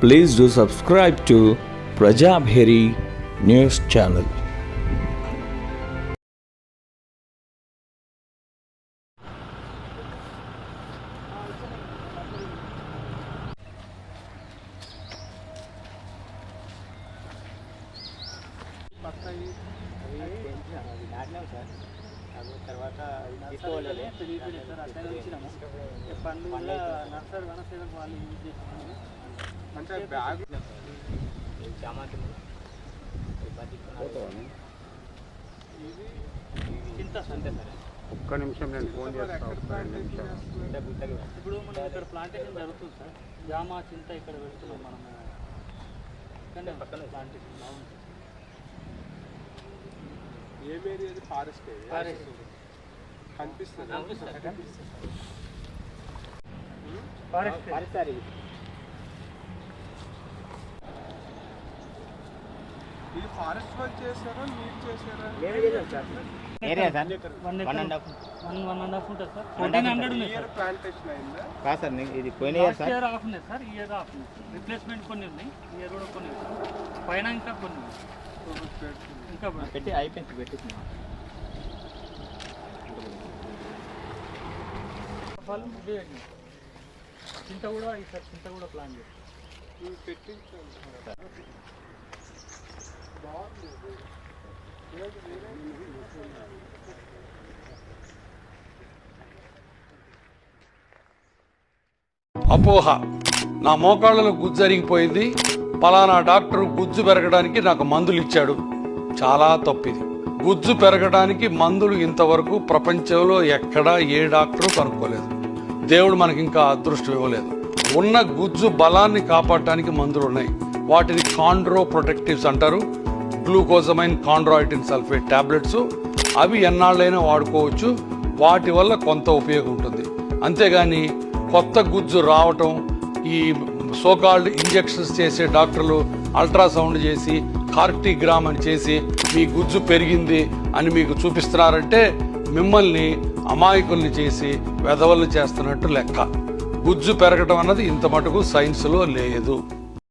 Please do subscribe to Prajabheri News Channel. బత్తాయి అవి నాటినాం sir అవి తర్వాత తీసుకోలేదు పెరిగిపోయినాయి సార్ అట్లనే వచ్చినాము ఈ పండ్లు కూడా నర్సరీ వనసేవకు వాళ్ళు యూజ్ చేస్తున్నాము అంటే బ్యాగ్ ఒక్క నిమిషం నేను ఫోన్ చేస్తాను ఇప్పుడు మనం ఇక్కడ ప్లాంటేషన్ జరుగుతుంది సార్. జామ చింత ఇక్కడ పెడుతున్నాం మనము. ఇక్కడనే పక్కన. ప్లాంటేషన్ బాగుంటుంది ఏం ఏరియా ఫారెస్ట్ ఫారెస్ట్. కనిపిస్తుంది? ఫారెస్ట్ ఫారెస్ట్ సార్ ఇది ఇది ఫారెస్ట్ వాళ్ళు చేశారా? మీరు చేశారా? Area sir? One one and half one one and half ఉంటుంది సార్. ఫోర్టీన్ హండ్రెడ్ ఉన్నాయి ఇయర్ ప్లాంటేషన్ అయిందా? కాదు సార్ ఇది పోయిన ఇయర్ సార్. ఇయర్ ఆఫ్ ఉన్నాయి సార్. ఇయర్ ఆఫ్ ఉన్నాయి రిప్లేస్మెంట్ కొన్ని ఉన్నాయి. ఇయర్ కూడా కొన్ని ఉన్నాయి పైన ఇంకా కొన్ని ఉన్నాయి. ఇంకా. పెట్టి అయిపోయింది పెట్టి. చింత కూడా ఈసారి చింత కూడా ప్లాన్ చేస్తాం ఇవి అపోహ. నా మోకాళ్ళలో గుజ్జు జరిగిపోయింది పలానా డాక్టర్ గుజ్జు పెరగడానికి నాకు మందులు ఇచ్చాడు. చాలా తప్పిది. గుజ్జు పెరగడానికి మందులు ఇంతవరకు ప్రపంచంలో ఎక్కడా ఏ డాక్టరు కనుక్కోలేదు. దేవుడు మనకి ఇంకా అదృష్టం ఇవ్వలేదు. ఉన్న గుజ్జు బలాన్ని కాపాడటానికి మందులు ఉన్నాయి వాటిని కాండ్రో ప్రొటెక్టివ్స్ అంటారు. గ్లూకోజమైన్ కాండ్రాయిటిన్ సల్ఫేట్ టాబ్లెట్స్ అవి ఎన్నాళ్ళైనా వాడుకోవచ్చు. వాటి వల్ల కొంత ఉపయోగం ఉంటుంది. అంతేగాని కొత్త గుజ్జు రావటం ఈ సోకాల్డ్ ఇంజెక్షన్స్ చేసే డాక్టర్లు అల్ట్రాసౌండ్ చేసి కార్టిగ్రామ్ అని చేసి మీ గుజ్జు పెరిగింది అని మీకు చూపిస్తున్నారంటే మిమ్మల్ని అమాయకుల్ని చేసి వెధవల్ని చేస్తున్నట్టు లెక్క. గుజ్జు పెరగటం అన్నది ఇంత మటుకు సైన్స్లో లేదు.